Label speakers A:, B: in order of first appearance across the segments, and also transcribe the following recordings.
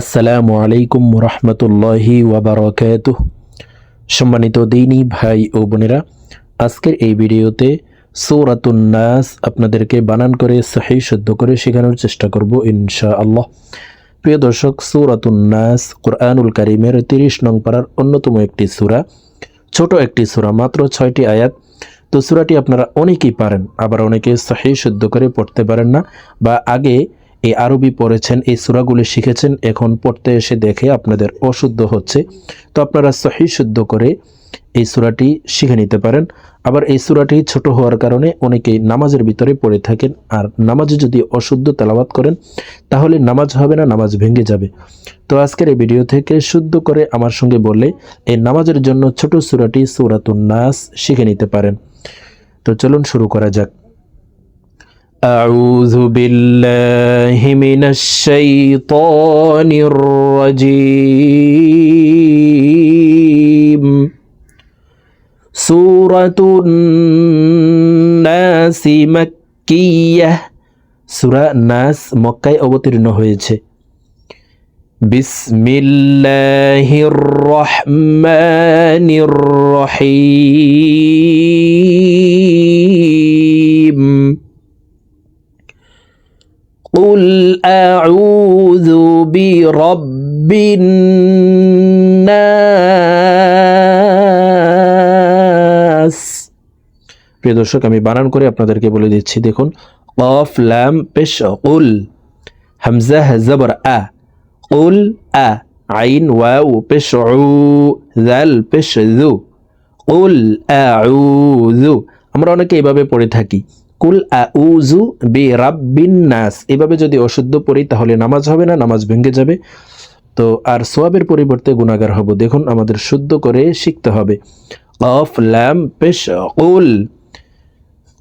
A: আসসালামু আলাইকুম রহমতুল্লাহি ওয়াবারকাত সম্মানিত দিনী ভাই ও বোনেরা, আজকের এই ভিডিওতে সৌরাতুন নাস আপনাদেরকে বানান করে সহি শুদ্ধ করে শেখানোর চেষ্টা করব ইনশা আল্লাহ প্রিয় দর্শক, সৌরাতুন নাস কোরআনুল কারিমের তিরিশ নং পাড়ার অন্যতম একটি সূরা, ছোট একটি সূরা, মাত্র ছয়টি আয়াত। তো সূরাটি আপনারা অনেকেই পারেন, আবার অনেকে সহি শুদ্ধ করে পড়তে পারেন না, বা আগে এই আরবি পড়েছেন, এই সূরাগুলি শিখেছেন, এখন পড়তে এসে দেখে আপনাদের অশুদ্ধ হচ্ছে। তো আপনারা সহি শুদ্ধ করে এই সূরাটি শিখে নিতে পারেন। আবার এই সূরাটি ছোট হওয়ার কারণে অনেকেই নামাজের ভিতরে পড়ে থাকেন। আর নামাজে যদি অশুদ্ধ তেলাওয়াত করেন, তাহলে নামাজ হবে না, নামাজ ভেঙে যাবে। তো আজকের এই ভিডিও থেকে শুদ্ধ করে আমার সঙ্গে বললে, এই নামাজের জন্য ছোট সূরাটি সূরাতুন নাস শিখে নিতে পারেন। তো চলুন শুরু করা যাক। أعوذ بالله من الشيطان الرجيم سورة الناس مكية সূরা নাস মক্কায় অবতীর্ণ হয়েছে বিসমিল্লাহির রহমানির রহিম قل أعوذ برب الناس প্রিয় দর্শক আমি বানান করে আপনাদেরকে বলে দিচ্ছি দেখুন কফ লাম পেশ কুল হামজা জবর আ কুল আ আইন ওয়াউ পেশ উ জাল পেশ জু কুল আউযু আমরা অনেকে এভাবে পড়ে থাকি কুল আউযু বি রাব্বিন নাস। এভাবে যদি অশুদ্ধ পড়ি, তাহলে নামাজ হবে না, নামাজ ভেঙে যাবে। তো আর সোয়াবের পরিবর্তে গুণাগার হব। দেখুন, আমাদের শুদ্ধ করে শিখতে হবে। কফ ল্যাম পেশ উল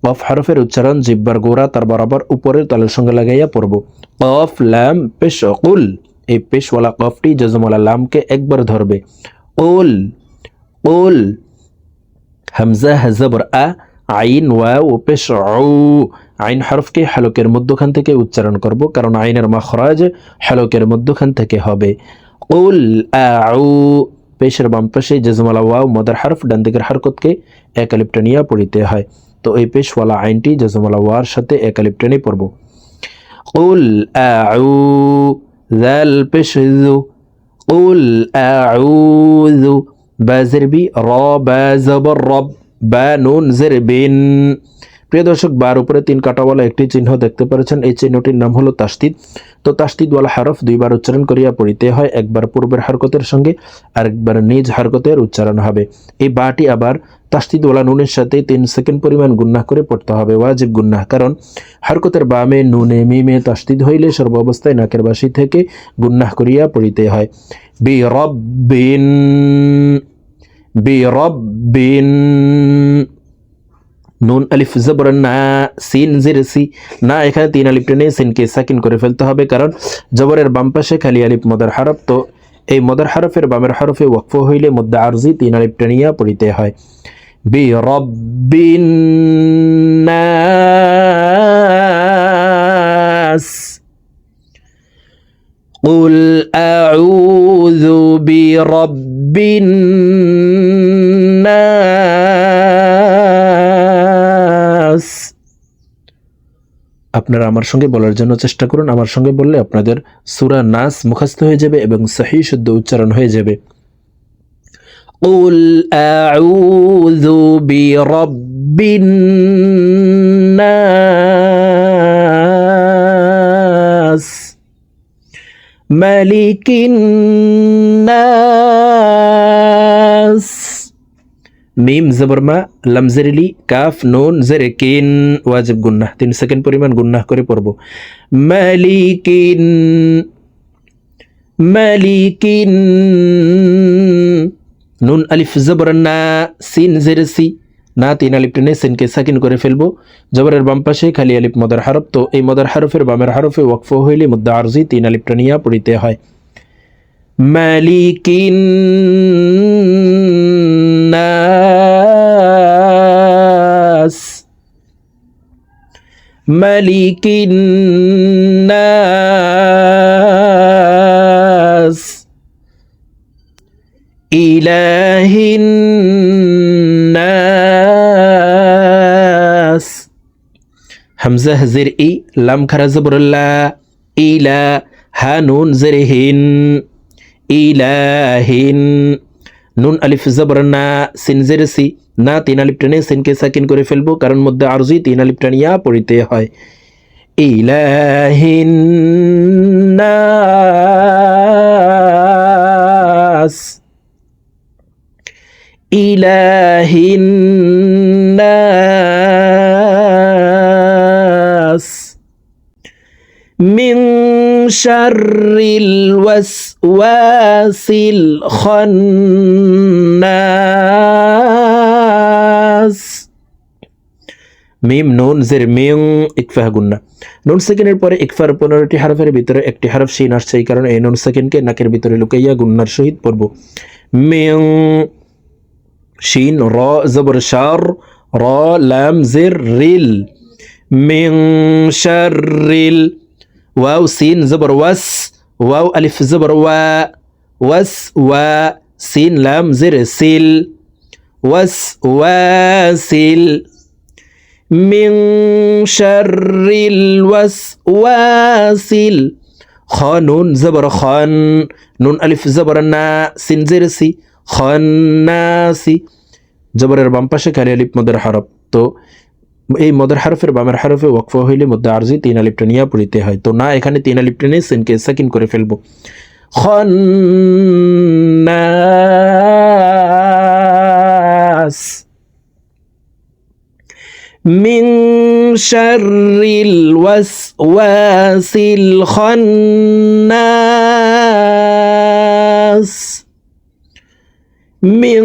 A: কফ হরফের উচ্চারণ, জিব্বার গোড়া, তার বরাবর উপরের তালের সঙ্গে লাগাইয়া পড়ব। কফ ল্যাম পেশ কুল। এই পেশওয়ালা কফটি জজমওয়ালা লামকে একবার ধরবে। উল উল হামজা, হাজাবর, আ আইন ওয়া ও পেশ আইন হরফকে হালকের মধ্যখান থেকে উচ্চারণ করব, কারণ আইনের মাখরাজ হালকের মধ্যখান থেকে হবে। উল আউ। পেশের বাম পাশে জজমালা ওয়াও, মদার হরফ ডান দিকের হরকতকে একালিপ্টানিয়া পড়িতে হয়। তো এই পেশওয়ালা আইনটি জজমালা ওয়ার সাথে একালিপ্টানি পড়ব। উল আউ। জাল পেশ আউযু। বাজের বি, র, বা জবর রব। বা নুন জের বিন প্রিয় দর্শক, বার উপরে তিন কাটাওয়ালা একটি চিহ্ন দেখতে পাচ্ছেন এই চিহ্নটির নাম হলো তাস্তিদ। তো তাস্তিদওয়ালা হারফ দুইবার উচ্চারণ করিয়া পড়িতে হয়। একবার পূর্বের হারকতের সঙ্গে আর একবার নিজ হারকতের উচ্চারণ হবে। এই বাটি আবার তাস্তিদওয়ালা নুনের সাথে তিন সেকেন্ড পরিমাণ গুন্নাহ করে পড়তে হবে। ওয়াজিব গুন্নাহ, কারণ হারকতের বামে নুনে মিমে তাস্তিদ হইলে সর্ব অবস্থায় নাকের বাসি থেকে গুন্নাহ করিয়া পড়িতে হয়। বি রব্বিন। বি রব্বিন নুন আলিফ জবর না সিন জির সি না এখানে তিন আলিফ টেনে সিনকে সাকিন করে ফেলতে হবে কারণ জবরের বাম পাশে খালি আলিফ মদার হারফ তো এই মদার হারফের বামের হারফে ওয়াকফ হইলে মধ্যে আরজি তিন আলিফ টেনিয়া পড়িতে হয় বি রব্বিন নাস قل أعوذ برب الناس আপনারা আমার সঙ্গে বলার জন্য চেষ্টা করুন আমার সঙ্গে বললে আপনাদের সুরা নাস মুখস্থ হয়ে যাবে এবং সহি শুদ্ধ উচ্চারণ হয়ে যাবে قل أعوذ برب الناس ملك الناس মিম জবরমা লামজেরিলি কাফ নুন জেরে কিন ওয়াজিব গুন্নাহ তিন সেকেন্ড পরিমাণ গুন্নাহ করে পড়ব মালিকিন মালিকিন নুন আলিফ জবর না সিন জেরে সি না তিন আলিফ টেনে সিনকে সাকিন করে ফেলব জবরের বাম পাশে খালি আলিফ মদার হারফ তো এই মদার হারফের বামের হারফে ওয়াকফ হইলে মুদ্দা আরজি তিন আলিফ টানিয়া পড়িতে হয় ملك الناس. ملك الناس. إله الناس. همزة زر إي لم كرزبر الله إلى هانون زرهن. ইলাহিন। নুন, আলিফ, জবর, না, সিন, জের, সি। না, তিন আলিফ টেনে সিনকে সাকিন করে ফেলব, কারণ মধ্যে আরজি তিন আলিফ টানিয়া পড়িতে হয়। ইলাহিন, নাস। ইলাহিন, নাস। من শারিল ওয়াসিল খন্নাস মিম নুন জের মিং ইকফাহ গুন্না নুন সেকেন্ডের পরে ইকফার পনেরোটি হারফের ভিতরে একটি হারফ শিন আসছে এই কারণে এই নুন সেকেন্ডকে নাকের ভিতরে লুকাইয়া গুন্নার সহিত পড়ব মিং শিন র জবর শার র লাম জের রিল মিং শারিল ওয়াও সিন জবর ওয়াস ওয়াও আলিফ জবর ওয়া ওয়াস ওয়া সিন লাম জের সিল ওয়াস ওয়াসিল মিং শারিল ওয়াস ওয়াসিল খ নুন জবর খন নুন আলিফ জবর না সিন জের সি খন্নাসি জবরের বাম পাশে খালি আলিফ মদের হরপ তো এই মদের হরফের বামের হরফে ওয়াকফ হইলে মধ্যে আরজি তিন আলিফটা নিয়ে পড়িতে হয় তো না এখানে তিন আলিফটা নিয়ে সিনকে সাকিন করে ফেলবো খন্নাস من شر الوسواس الخناس من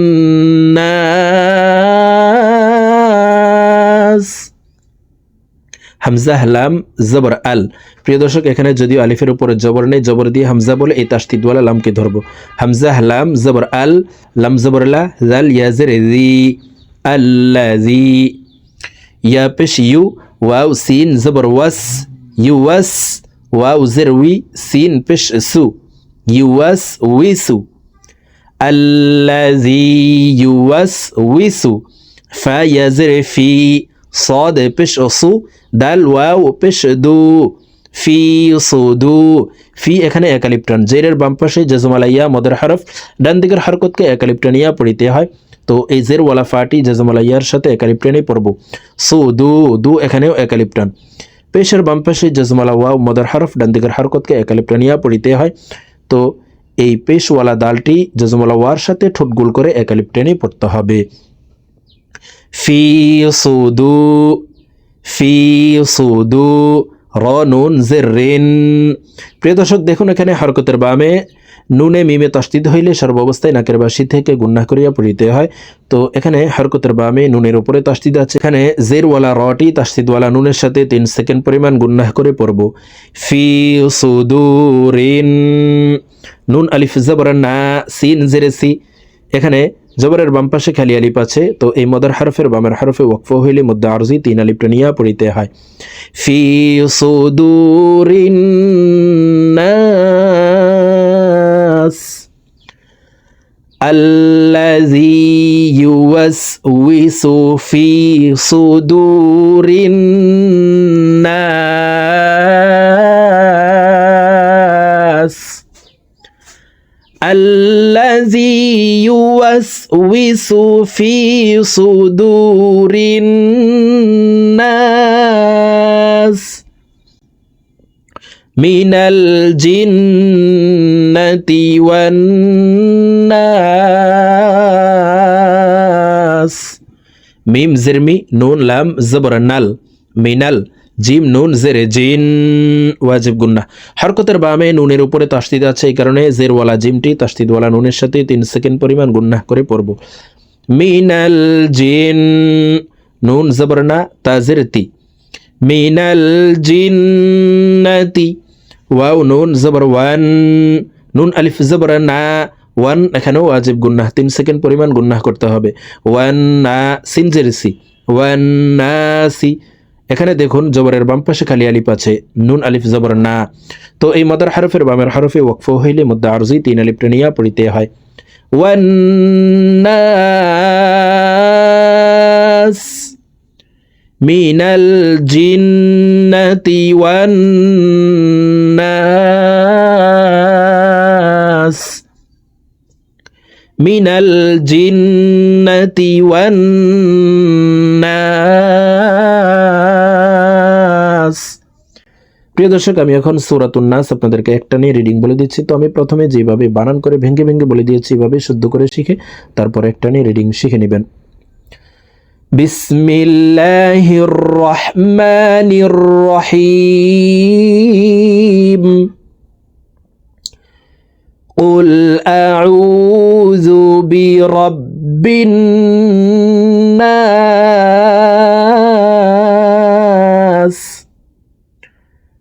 A: হামজাহলাম জবর আল। প্রিয় দর্শক, এখানে যদিও আলিফের উপরে জবর নেই, জবর দিয়ে হামজা বলে এই তাস্তি দোয়ালা লামকে ধরবো। হামজাহলাম জবর আল, লাম জবরলা জাল ইয়াজের জি, আল্লাজি। ইয়া পেশ ইউ ওয়াউ সিন জবর ওয়াস, ইউ ওয়াস ওয়াউ জের উই, সিন পেশ সু, ইউ ওয়াস উই সু। আল্লাজি, ইউ ওয়াস উই সু, ফা ইয়াজের ফি। صاد بش صو দাল ওয়াও পেশ দু ফি সুদু ফি এখানে একালিপ্টন জেরের বাম পাশে জেজমালাইয়া মদের হরফ ডান দিকের হরকতকে একালিপ্টনিয়া পড়িতে হয় তো এই জের ওয়ালা ফাটি জেজমালাইয়ার সাথে একালিপ্টনে পড়ব সু দু দু এখানেও একালিপ্টন পেশের বাম পাশে জজমালা ওয়াও মদার হরফ ডান দিকের হরকতকে একালিপ্টনিয়া পড়িতে হয় তো এই পেশওয়ালা দালটি জজমালা ওয়ার সাথে ঠোঁট গোল করে একালিপ্টেনে পড়তে হবে ফি সুদু ফি সুদু র নুন জেরিন প্রিয় দর্শক, দেখুন এখানে হরকতের বামে, নুনে, মিমে তস্তিদ হইলে সর্বাবস্থায় নাকের বাসি থেকে গুন্না করিয়া পড়িতে হয়। তো এখানে হরকতের বামে নুনের উপরে তাস্তিদ আছে। এখানে জেরওয়ালা রটি তাস্তিদওয়ালা নুনের সাথে তিন সেকেন্ড পরিমাণ গুন্নাহ করে পড়ব। ফি সুদুরিন। নুন আলিফ জবর না, সিন জেরে সি। এখানে জবরের বাম পাশে খালি আলিফ আছে তো এই মদার হরফের বামের হরফে ওয়াকফ হইলে মধ্যে আরজি তিন আলিফটা নিয়ে পড়িতে হয় ফি সুদুরিন নাস الذي يوسوس في صدور الناس يوسوس في صدور الناس من الجنة والناس. ميم زرمي نون لام زبر النال منال জিম নুন, জেরে জিন, ওয়াজিব গুন্না। হরকতের বামে নুনের উপরে তাস্তিদ আছে এই কারণে জেরওয়ালা জিমটি তাস্তিদওয়ালা নুনের সাথে তিন সেকেন্ড পরিমাণ গুন্না করে পড়ব। মিনাল জিন, নুন জবর না, তাজের তি। মিনাল জিন্নাতি, ওয়াও নুন জবর ওয়ান, নুন আলিফ জবর না, ওয়ান এখানেও ওয়াজিব গুন্নাহ তিন সেকেন্ড পরিমাণ গুন্না করতে হবে। ওয়ান না সিনজেরিসি ওয়ান না সি। এখানে দেখুন জবরের বাম পাশে খালি আলিফ আছে, নুন, আলিফ, জবর না। তো এই মদার হারফের বামের হারফে ওয়াকফ হইলে মধ্যে আরজি তিন আলিফটা নিয়ে পড়িতে হয়। ওয়ান্নাস মিনাল জিন্নাতি ওয়ান্নাস মিনাল জিন্নাতি ওয়ান্নাস প্রিয় দর্শক আমি এখন সুরাতুন নাস আপনাদেরকে একটা নিয়ে রিডিং বলে দিচ্ছি তো আমি প্রথমে যেভাবে বানান করে ভেঙে ভেঙে বলে দিয়েছি এভাবে শুদ্ধ করে শিখে তারপর একটা নিয়ে রিডিং শিখে নেবেন বিসমিল্লাহির রহমানির রহিম قل أعوذ برب الناس